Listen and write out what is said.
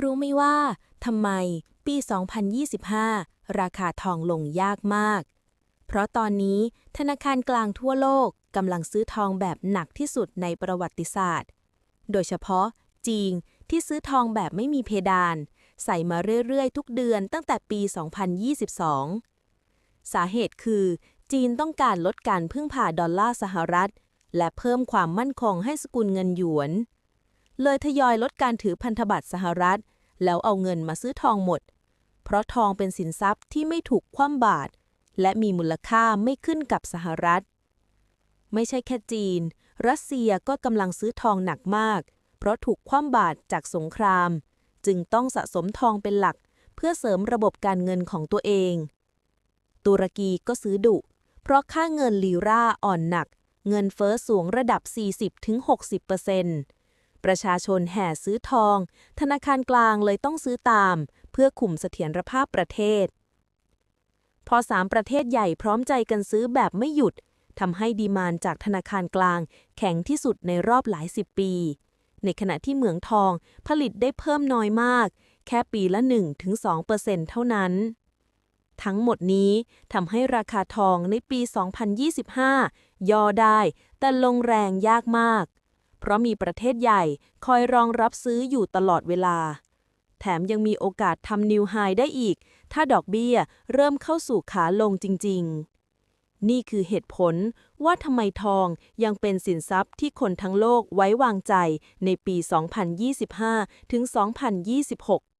รู้ไหมว่าทำไมปี 2025 ราคาทองลงยากมาก เพราะตอนนี้ธนาคารกลางทั่วโลกกำลังซื้อทองแบบหนักที่สุดในประวัติศาสตร์ โดยเฉพาะจีนที่ซื้อทองแบบไม่มีเพดาน ใส่มาเรื่อย ๆ ทุกเดือนตั้งแต่ปี 2022 สาเหตุคือ จีนต้องการลดการพึ่งพาดอลลาร์สหรัฐ และเพิ่มความมั่นคงให้สกุลเงินหยวน เลยทยอยลดการถือพันธบัตรสหรัฐ แล้วเอาเงินมาซื้อทองหมด เพราะทองเป็นสินทรัพย์ที่ไม่ถูกคว่ำบาตรและมีมูลค่าไม่ขึ้นกับสหรัฐ ไม่ใช่แค่จีน รัสเซียก็กำลังซื้อทองหนักมาก เพราะถูกคว่ำบาตรจากสงคราม จึงต้องสะสมทองเป็นหลัก เพื่อเสริมระบบการเงินของตัวเอง ตุรกีก็ซื้อดุ เพราะค่าเงินลีราอ่อนหนัก เงินเฟ้อสูงระดับ 40-60%ปอร์เซ็นต์ ประชาชนแห่ซื้อทอง ธนาคารกลางเลยต้องซื้อตาม เพื่อคุมเสถียรภาพประเทศ พอสามประเทศใหญ่พร้อมใจกันซื้อแบบไม่หยุดทำให้ดีมานจากธนาคารกลาง แข็งที่สุดในรอบหลายสิบปี ในขณะที่เหมืองทองผลิตได้เพิ่มน้อยมาก แค่ปีละ 1-2%เท่านั้น ทั้งหมดนี้ทำให้ราคาทองในปี 2025 ย่อได้ แต่ลงแรงยากมาก เพราะมีประเทศใหญ่คอยรองรับซื้ออยู่ตลอดเวลา แถมยังมีโอกาสทำนิวไฮได้อีก ถ้าดอกเบี้ยเริ่มเข้าสู่ขาลงจริง ๆ นี่คือเหตุผลว่าทำไมทองยังเป็นสินทรัพย์ที่คนทั้งโลกไว้วางใจในปี 2025 ถึง 2026